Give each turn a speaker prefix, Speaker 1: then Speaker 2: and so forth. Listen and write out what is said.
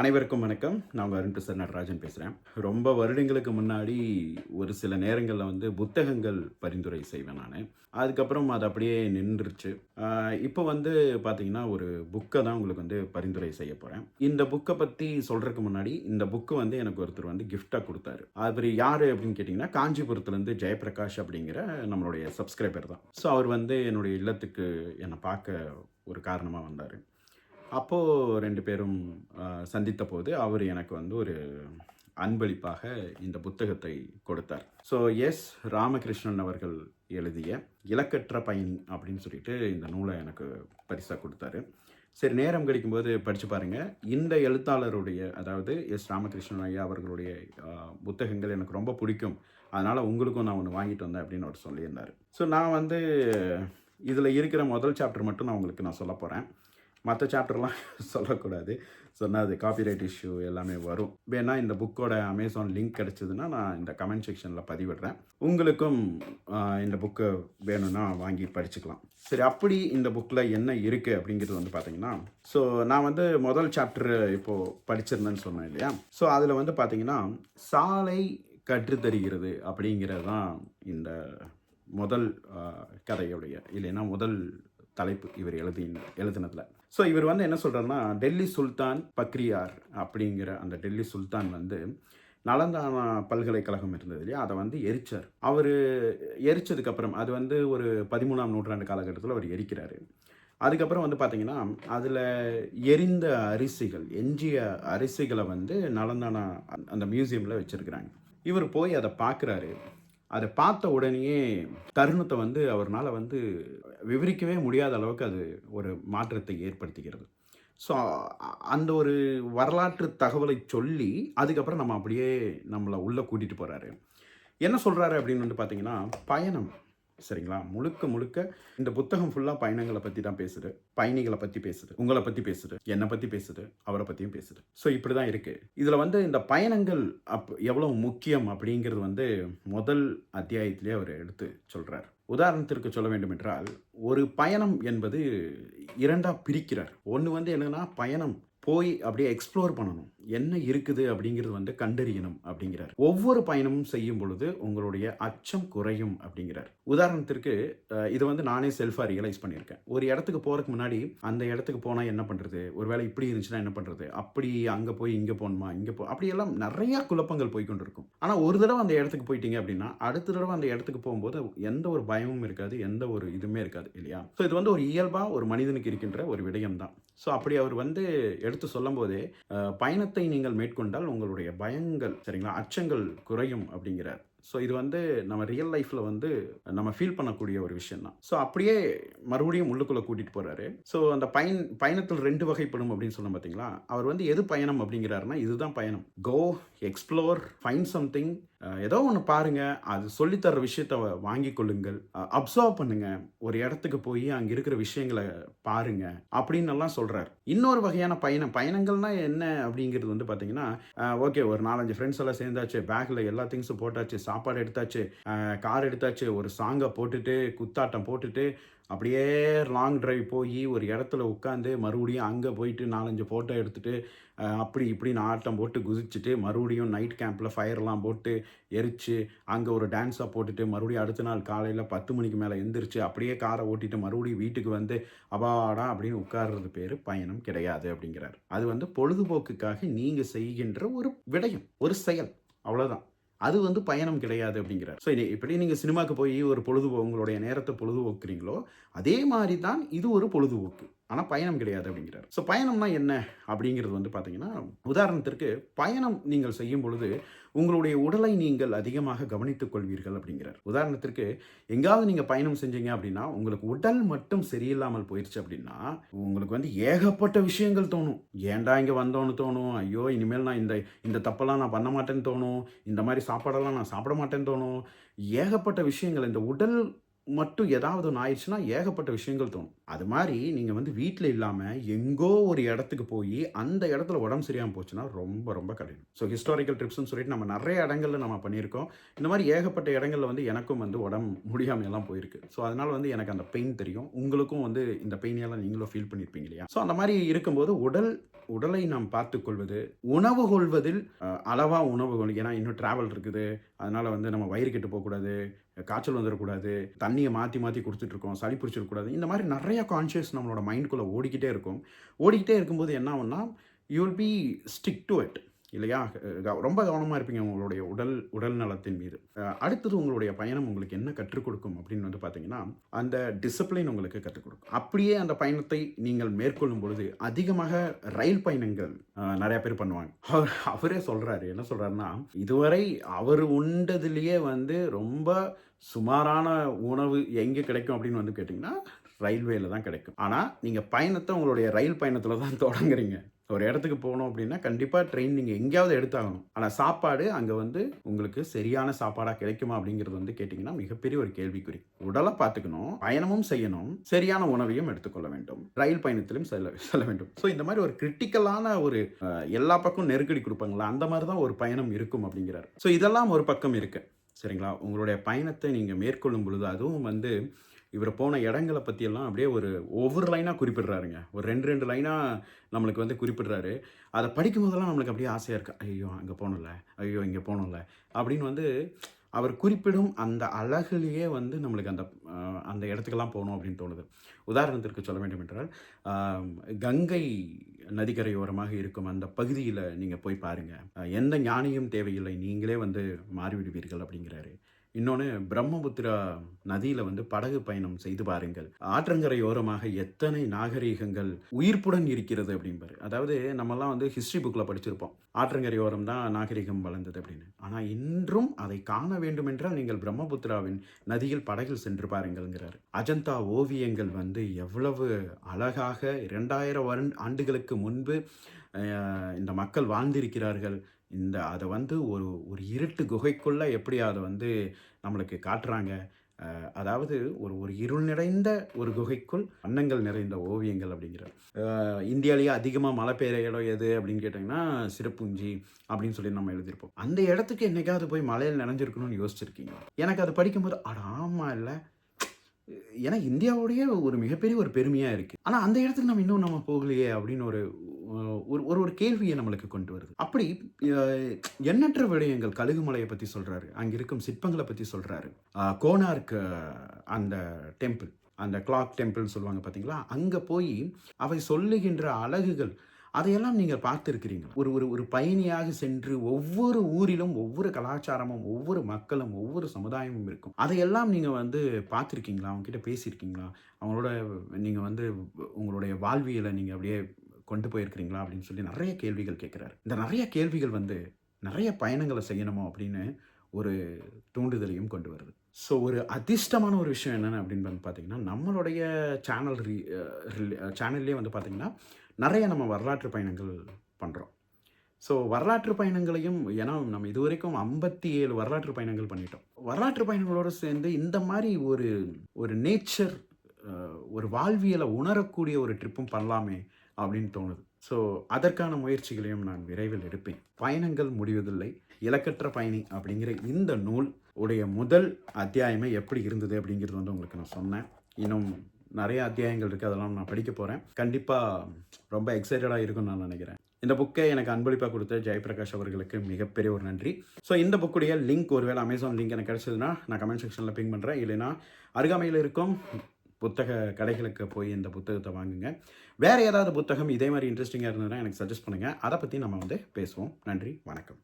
Speaker 1: அனைவருக்கும் வணக்கம். நான் உங்கள் அருண் பிரசாத் நடராஜன் பேசுகிறேன் ரொம்ப வருடங்களுக்கு முன்னாடி ஒரு சில நேரங்களில் வந்து புத்தகங்கள் பரிந்துரை செய்வேன் நான். அதுக்கப்புறம் அது அப்படியே நின்றுச்சு. இப்போ வந்து பார்த்தீங்கன்னா ஒரு புக்கை தான் உங்களுக்கு வந்து பரிந்துரை செய்ய போகிறேன் இந்த புக்கை பற்றி சொல்கிறதுக்கு முன்னாடி இந்த புக்கு வந்து எனக்கு ஒருத்தர் வந்து கிஃப்டாக கொடுத்தாரு. அவர் யார் அப்படின்னு கேட்டிங்கன்னா காஞ்சிபுரத்துலேருந்து ஜெயபிரகாஷ் அப்படிங்கிற நம்மளுடைய சப்ஸ்கிரைபர் தான். ஸோ அவர் வந்து என்னுடைய இல்லத்துக்கு என்னை பார்க்க ஒரு காரணமாக வந்தார். அப்போது ரெண்டு பேரும் சந்தித்த போது அவர் எனக்கு வந்து ஒரு அன்பளிப்பாக இந்த புத்தகத்தை கொடுத்தார். ஸோ எஸ் ராமகிருஷ்ணன் அவர்கள் எழுதிய இலக்கற்ற பயணி அப்படின்னு சொல்லிட்டு இந்த நூலை எனக்கு பரிசாக கொடுத்தாரு. சரி நேரம் கிடைக்கும்போது படித்து பாருங்கள் இந்த எழுத்தாளருடைய அதாவது எஸ் ராமகிருஷ்ணன் ஐயா அவர்களுடைய புத்தகங்கள் எனக்கு ரொம்ப பிடிக்கும். அதனால் உங்களுக்கும் நான் ஒன்று வாங்கிட்டு வந்தேன் அப்படின்னு அவர் சொல்லியிருந்தார். ஸோ நான் வந்து இதில் இருக்கிற முதல் சாப்டர் மட்டும் நான் உங்களுக்கு நான் சொல்ல போகிறேன் மற்ற சாப்டர்லாம் சொல்லக்கூடாது. சொன்னால் அது காப்பிரைட் இஷ்யூ எல்லாமே வரும். வேணா இந்த புக்கோட அமேசான் லிங்க் கிடச்சிதுன்னா நான் இந்த கமெண்ட் செக்ஷனில் பதிவிடுறேன். உங்களுக்கும் இந்த புக்கை வேணும்னா வாங்கி படிச்சுக்கலாம். சரி அப்படி இந்த புக்கில் என்ன இருக்குது அப்படிங்கிறது வந்து பார்த்தீங்கன்னா ஸோ நான் வந்து முதல் சாப்டர் இப்போது படிச்சிருந்தேன்னு சொன்னேன் இல்லையா? ஸோ அதில் வந்து பார்த்தீங்கன்னா சாலை கற்றுத்தருகிறது அப்படிங்கிறது தான் இந்த முதல் கதையுடைய இல்லைன்னா முதல் தலைப்பு இவர் எழுதி எழுதினதில். ஸோ இவர் வந்து என்ன சொல்கிறாருன்னா டெல்லி சுல்தான் பக்ரியார் அப்படிங்கிற அந்த டெல்லி சுல்தான் வந்து நலந்தானா பல்கலைக்கழகம் இருந்தது இல்லையா? அதை வந்து எரிச்சார். அவர் எரிச்சதுக்கப்புறம் அது வந்து ஒரு பதிமூணாம் நூற்றாண்டு காலகட்டத்தில் அவர் எரிக்கிறாரு. அதுக்கப்புறம் வந்து பார்த்திங்கன்னா அதில் எரிந்த அரிசிகள் எஞ்சிய அரிசிகளை வந்து நலந்தானா அந்த மியூசியமில் வச்சுருக்கிறாங்க. இவர் போய் அதை பார்க்குறாரு அதை பார்த்த உடனேயே தருணத்தை வந்து அவர்னால் வந்து விவரிக்கவே முடியாத அளவுக்கு அது ஒரு மாற்றத்தை ஏற்படுத்துகிறது. ஸோ அந்த ஒரு வரலாற்று தகவலை சொல்லி அதுக்கப்புறம் நம்ம அப்படியே நம்மளை உள்ளே கூட்டிகிட்டு போகிறாரு என்ன சொல்கிறாரு அப்படின்னு வந்து பார்த்தீங்கன்னா பயணம். சரிங்களா? முழுக்க முழுக்க இந்த புத்தகம் ஃபுல்லாக பயணங்களை பற்றி தான் பேசுது. பயணிகளை பற்றி பேசுது. உங்களை பற்றி பேசுது. என்னை பற்றி பேசுது. அவரை பற்றியும் பேசுது. ஸோ இப்படி தான் இருக்குது இதில் வந்து இந்த பயணங்கள் அப் எவ்வளோ முக்கியம் அப்படிங்கிறது வந்து முதல் அத்தியாயத்திலே அவர் எடுத்து சொல்கிறார் உதாரணத்திற்கு சொல்ல வேண்டும் என்றால் ஒரு பயணம் என்பது இரண்டாக பிரிக்கிறார். ஒன்று வந்து என்னன்னா பயணம். போய் அப்படியே எக்ஸ்ப்ளோர் பண்ணணும். என்ன இருக்குது அப்படிங்கிறது வந்து கண்டறியணும் அப்படிங்கிறார். ஒவ்வொரு பயணமும் செய்யும் பொழுது உங்களுடைய அச்சம் குறையும் அப்படிங்கிறார். உதாரணத்திற்கு இது வந்து நானே செல்ஃபாக ரியலைஸ் பண்ணியிருக்கேன். ஒரு இடத்துக்கு போகிறதுக்கு முன்னாடி அந்த இடத்துக்கு போனால் என்ன பண்ணுறது ஒருவேளை இப்படி இருந்துச்சுன்னா என்ன பண்ணுறது அப்படி அங்கே போய் இங்கே போகணுமா? இங்கே போ அப்படியெல்லாம் நிறையா குழப்பங்கள் போய் கொண்டிருக்கும். ஆனால் ஒரு தடவை அந்த இடத்துக்கு போயிட்டீங்க அப்படின்னா அடுத்த தடவை அந்த இடத்துக்கு போகும்போது எந்த ஒரு பயமும் இருக்காது எந்த ஒரு இதுவுமே இருக்காது இல்லையா? ஸோ இது வந்து ஒரு இயல்பாக ஒரு மனிதனுக்கு இருக்கின்ற ஒரு விடயம் தான் ஸோ அப்படி அவர் வந்து எடுத்து சொல்லும்போதே போதே பயணத்தை நீங்கள் மேற்கொண்டால் உங்களுடைய பயங்கள் சரிங்களா? அச்சங்கள் குறையும் அப்படிங்கிறார். ஸோ இது வந்து நம்ம ரியல் லைஃப்பில் வந்து நம்ம ஃபீல் பண்ணக்கூடிய ஒரு விஷயம் தான் ஸோ அப்படியே மறுபடியும் உள்ளுக்குள்ளே கூட்டிகிட்டு போகிறாரு ஸோ அந்த பயன் பயணத்தில் ரெண்டு வகைப்படும் அப்படின்னு சொன்னோம் பார்த்தீங்களா அவர் வந்து எது பயணம் அப்படிங்கிறாருன்னா இதுதான் பயணம். கோ எக்ஸ்ப்ளோர் ஃபைன் சம்திங் ஏதோ ஒன்று பாருங்கள் அது சொல்லித்தர விஷயத்த வாங்கி கொள்ளுங்கள். அப்சர்வ் பண்ணுங்கள் ஒரு இடத்துக்கு போய் அங்கே இருக்கிற விஷயங்களை பாருங்க. அப்படின்னு எல்லாம் சொல்கிறார் இன்னொரு வகையான பயணம். பயணங்கள்னா என்ன அப்படிங்கிறது வந்து பார்த்தீங்கன்னா ஓகே ஒரு நாலஞ்சு ஃப்ரெண்ட்ஸ் எல்லாம் சேர்ந்தாச்சு. பேக்கில் எல்லா திங்ஸும் போட்டாச்சு. சாப்பாடு எடுத்தாச்சு. கார் எடுத்தாச்சு. ஒரு சாங்கை போட்டுட்டு குத்தாட்டம் போட்டுட்டு அப்படியே லாங் டிரைவ் போய் ஒரு இடத்துல உட்காந்து மறுபடியும் அங்கே போயிட்டு நாலஞ்சு ஃபோட்டோ எடுத்துட்டு அப்படி இப்படின்னு ஆட்டம் போட்டு குதிச்சுட்டு மறுபடியும் நைட் கேம்பில் ஃபயர்லாம் போட்டு எரித்து அங்கே ஒரு டான்ஸாக போட்டுட்டு மறுபடியும் அடுத்த நாள் காலையில் பத்து மணிக்கு மேலே எந்திரிச்சு அப்படியே காரை ஓட்டிட்டு மறுபடியும் வீட்டுக்கு வந்து அபாடா அப்படின்னு உட்கார்றது பேர் பயணம் கிடையாது அப்படிங்கிறார். அது வந்து பொழுதுபோக்குக்காக நீங்கள் செய்கின்ற ஒரு விடயம் ஒரு செயல். அவ்வளோதான் அது வந்து பயணம் கிடையாது அப்படிங்கிறார். ஸோ இப்படி நீங்கள் சினிமாக்கு போய் ஒரு பொழுதுபோ உங்களுடைய நேரத்தை பொழுதுபோக்குறீங்களோ அதே மாதிரி தான் இது ஒரு பொழுதுபோக்கு. ஆனால் பயணம் கிடையாது அப்படிங்கிறார். ஸோ பயணம்னா என்ன? அப்படிங்கிறது வந்து பார்த்தீங்கன்னா உதாரணத்திற்கு பயணம் நீங்கள் செய்யும் பொழுது உங்களுடைய உடலை நீங்கள் அதிகமாக கவனித்துக் கொள்வீர்கள் அப்படிங்கிறார். உதாரணத்திற்கு எங்காவது நீங்கள் பயணம் செஞ்சீங்க அப்படின்னா உங்களுக்கு உடல் மட்டும் சரியில்லாமல் போயிடுச்சு அப்படின்னா உங்களுக்கு வந்து ஏகப்பட்ட விஷயங்கள் தோணும். ஏன்டா இங்கே வந்தோன்னு தோணும்? ஐயோ இனிமேல் நான் இந்த இந்த தப்பெல்லாம் நான் பண்ண மாட்டேன்னு தோணும். இந்த மாதிரி சாப்பாடெல்லாம் நான் சாப்பிட மாட்டேன்னு தோணும். ஏகப்பட்ட விஷயங்கள் இந்த உடல் மட்டும் ஏதாவது ஒன்று ஆயிடுச்சுன்னா ஏகப்பட்ட விஷயங்கள் தோணும். அது மாதிரி நீங்கள் வந்து வீட்டில் இல்லாமல் எங்கோ ஒரு இடத்துக்கு போய் அந்த இடத்துல உடம்பு சரியாமல் போச்சுன்னா ரொம்ப ரொம்ப கடினம். ஸோ ஹிஸ்டாரிக்கல் ட்ரிப்ஸ்னு சொல்லிட்டு நம்ம நிறைய இடங்கள்ல நம்ம பண்ணியிருக்கோம். இந்த மாதிரி ஏகப்பட்ட இடங்கள்ல வந்து எனக்கும் வந்து உடம்பு முடியாமல் எல்லாம் போயிருக்கு. ஸோ அதனால் வந்து எனக்கு அந்த பெயின் தெரியும். உங்களுக்கும் வந்து இந்த பெயினையெல்லாம் நீங்களும் ஃபீல் பண்ணியிருப்பீங்க இல்லையா? ஸோ அந்த மாதிரி இருக்கும்போது உடல் உடலை நாம் பார்த்துக்கொள்வது உணவு கொள்வதில் அளவாக உணவு ஏன்னா இன்னும் ட்ராவல் இருக்குது. அதனால் வந்து நம்ம வயிறு கெட்டு போகக்கூடாது காய்ச்சல் வந்துடக்கூடாது தண்ணியை மாற்றி மாற்றி கொடுத்துட்ருக்கோம் சளி பிடிச்சிடக்கூடாது இந்த மாதிரி நிறைய கான்ஷியஸ் நம்மளோட மைண்ட்குள்ளே ஓடிக்கிட்டே இருக்கும். ஓடிக்கிட்டே இருக்கும்போது என்ன ஆகும்னா you will be stick to it இல்லையா? ரொம்ப கவனமாக இருப்பீங்க உங்களுடைய உடல் உடல் நலத்தின் மீது. அடுத்தது உங்களுடைய பயணம் உங்களுக்கு என்ன கற்றுக் கொடுக்கும் அப்படின்னு வந்து பார்த்தீங்கன்னா அந்த டிசிப்ளின் உங்களுக்கு கற்றுக் கொடுக்கும். அப்படியே அந்த பயணத்தை நீங்கள் மேற்கொள்ளும் பொழுது அதிகமாக ரயில் பயணங்கள் நிறையா நிறைய பேர் பண்ணுவாங்க. அவர் அவரே சொல்கிறாரு என்ன சொல்கிறாருன்னா இதுவரை அவர் உண்டதுலேயே வந்து ரொம்ப சுமாரான உணவு எங்கே கிடைக்கும்? அப்படின்னு வந்து கேட்டிங்கன்னா ரயில்வேல தான் கிடைக்கும். ஆனால் நீங்கள் பயணத்தை உங்களுடைய ரயில் பயணத்தில் தான் தொடங்குறீங்க. ஒரு இடத்துக்கு போகணும் அப்படின்னா கண்டிப்பாக ட்ரெயின் நீங்கள் எங்கேயாவது எடுத்தாகணும். ஆனால் சாப்பாடு அங்கே வந்து உங்களுக்கு சரியான சாப்பாடாக கிடைக்குமா அப்படிங்கிறது வந்து கேட்டிங்கன்னா மிகப்பெரிய ஒரு கேள்விக்குறி. உடலை பார்த்துக்கணும் பயணமும் செய்யணும் சரியான உணவையும் எடுத்துக்கொள்ள வேண்டும். ரயில் பயணத்திலும் செல்ல செல்ல வேண்டும். ஸோ இந்த மாதிரி ஒரு கிரிட்டிக்கலான ஒரு எல்லா பக்கம் நெருக்கடி கொடுப்பாங்களா? அந்த மாதிரி தான் ஒரு பயணம் இருக்கும் அப்படிங்கிறார். ஸோ இதெல்லாம் ஒரு பக்கம் இருக்குது சரிங்களா? உங்களுடைய பயணத்தை நீங்கள் மேற்கொள்ளும் பொழுது அதுவும் வந்து இவர் போன இடங்களை பற்றியெல்லாம் அப்படியே ஒரு ஒவ்வொரு லைனாக குறிப்பிடுறாருங்க. ஒரு ரெண்டு ரெண்டு லைனாக நம்மளுக்கு வந்து குறிப்பிடுறாரு. அதை படிக்கும் போதெல்லாம் நம்மளுக்கு அப்படியே ஆசையாக இருக்குது ஐயோ அங்கே போகணும்ல. ஐயோ இங்கே போகணும்ல. அப்படின்னு வந்து அவர் குறிப்பிடும் அந்த அழகுலேயே வந்து நம்மளுக்கு அந்த அந்த இடத்துக்கெல்லாம் போகணும் அப்படின்னு தோணுது. உதாரணத்திற்கு சொல்ல வேண்டும் என்றால் கங்கை நதிக்கரையோரமாக இருக்கும் அந்த பகுதியில் நீங்கள் போய் பாருங்கள் எந்த ஞானியும் தேவையில்லை. நீங்களே வந்து மாறிவிடுவீர்கள் அப்படிங்கிறாரு. இன்னொன்று பிரம்மபுத்திரா நதியில் வந்து படகு பயணம் செய்து பாருங்கள். ஆற்றங்கரையோரமாக எத்தனை நாகரீகங்கள் உயிர்ப்புடன் இருக்கிறது அப்படிம்பாரு. அதாவது நம்மலாம் வந்து ஹிஸ்ட்ரி புக்கில் படிச்சிருப்போம். ஆற்றங்கரையோரம் தான் நாகரிகம் வளர்ந்தது அப்படின்னு. ஆனால் இன்றும் அதை காண வேண்டுமென்றால் நீங்கள் பிரம்மபுத்திராவின் நதியில் படகில் சென்று பாருங்கள்ங்கிறார். அஜந்தா ஓவியங்கள் வந்து எவ்வளவு அழகாக இரண்டாயிரம் வருண் ஆண்டுகளுக்கு முன்பு இந்த மக்கள் வாழ்ந்திருக்கிறார்கள். இந்த அதை வந்து ஒரு ஒரு இருட்டு குகைக்குள்ளே எப்படி அதை வந்து நம்மளுக்கு காட்டுறாங்க? அதாவது ஒரு ஒரு இருள் நிறைந்த ஒரு குகைக்குள் வண்ணங்கள் நிறைந்த ஓவியங்கள் அப்படிங்கிற. அஹ், இந்தியாவிலேயே அதிகமாக மழை பெய்கிற இடம் எது அப்படின்னு கேட்டிங்கன்னா சிறப்புஞ்சி அப்படின்னு சொல்லி நம்ம எழுதியிருப்போம். அந்த இடத்துக்கு என்னைக்காவது போய் மழையில் நினைஞ்சிருக்கணும்னு யோசிச்சிருக்கீங்க? எனக்கு அது படிக்கும்போது அட ஆமாம் இல்லை. ஏன்னா இந்தியாவுடைய ஒரு மிகப்பெரிய ஒரு பெருமையாக இருக்குது ஆனால் அந்த இடத்துக்கு நம்ம இன்னும் நம்ம போகலையே அப்படின்னு ஒரு ஒரு ஒரு ஒரு கேள்வியை நம்மளுக்கு கொண்டு வருது. அப்படி எண்ணற்ற விடயங்கள் கழுகுமலையை பற்றி சொல்கிறாரு அங்கே இருக்கும் சிற்பங்களை பற்றி சொல்கிறாரு கோனார்க் அந்த டெம்பிள் அந்த கிளாக் டெம்பிள்னு சொல்லுவாங்க பார்த்தீங்களா அங்கே போய் அவை சொல்லுகின்ற அழகுகள் அதையெல்லாம் நீங்கள் பார்த்துருக்கிறீங்க ஒரு ஒரு ஒரு பயணியாக சென்று ஒவ்வொரு ஊரிலும் ஒவ்வொரு கலாச்சாரமும் ஒவ்வொரு மக்களும் ஒவ்வொரு சமுதாயமும் இருக்கும். அதையெல்லாம் நீங்கள் வந்து பார்த்துருக்கீங்களா? அவங்ககிட்ட பேசியிருக்கீங்களா? அவங்களோட நீங்கள் வந்து உங்களுடைய வாழ்வியலை நீங்கள் அப்படியே கொண்டு போயிருக்கிறீங்களா அப்படின்னு சொல்லி நிறைய கேள்விகள் கேட்குறாரு. இந்த நிறைய கேள்விகள் வந்து நிறைய பயணங்களை செய்யணுமோ அப்படின்னு ஒரு தூண்டுதலையும் கொண்டு வருது. ஸோ ஒரு அதிர்ஷ்டமான ஒரு விஷயம் என்னென்ன அப்படின்னு வந்து பார்த்தீங்கன்னா நம்மளுடைய சேனல் ரீ சேனல்லே வந்து பார்த்தீங்கன்னா நிறைய நம்ம வரலாற்று பயணங்கள் பண்ணுறோம் ஸோ வரலாற்று பயணங்களையும் ஏன்னா நம்ம இதுவரைக்கும் ஐம்பத்தி ஏழு வரலாற்று பயணங்கள் பண்ணிட்டோம். வரலாற்று பயணங்களோடு சேர்ந்து இந்த மாதிரி ஒரு ஒரு நேச்சர் ஒரு வாழ்வியலை உணரக்கூடிய ஒரு ட்ரிப்பும் பண்ணலாமே அப்படின்னு தோணுது. ஸோ அதற்கான முயற்சிகளையும் நான் விரைவில் எடுப்பேன். பயணங்கள் முடிவதில்லை. இலக்கற்ற பயணி அப்படிங்கிற இந்த நூல் உடைய முதல் அத்தியாயமே எப்படி இருந்தது அப்படிங்கிறது வந்து உங்களுக்கு நான் சொன்னேன். இன்னும் நிறைய அத்தியாயங்கள் இருக்குது அதெல்லாம் நான் படிக்க போகிறேன் கண்டிப்பாக ரொம்ப எக்ஸைட்டடாக இருக்கும்னு நான் நினைக்கிறேன். இந்த புக்கை எனக்கு அன்பளிப்பாக கொடுத்த ஜெயபிரகாஷ் அவர்களுக்கு மிகப்பெரிய ஒரு நன்றி. ஸோ இந்த புக்குடைய லிங்க் ஒருவேளை அமேசான் லிங்க் எனக்கு கிடச்சதுன்னா நான் கமெண்ட் செக்ஷனில் பிங் பண்ணுறேன் இல்லைன்னா அருகாமையில் இருக்கும் புத்தக கடைகளுக்கு போய் இந்த புத்தகத்தை வாங்குங்க. வேறு ஏதாவது புத்தகம் இதே மாதிரி இன்ட்ரெஸ்டிங்காக இருந்ததுன்னா எனக்கு சஜஸ்ட் பண்ணுங்கள் அதை பற்றி நம்ம வந்து பேசுவோம். நன்றி. வணக்கம்.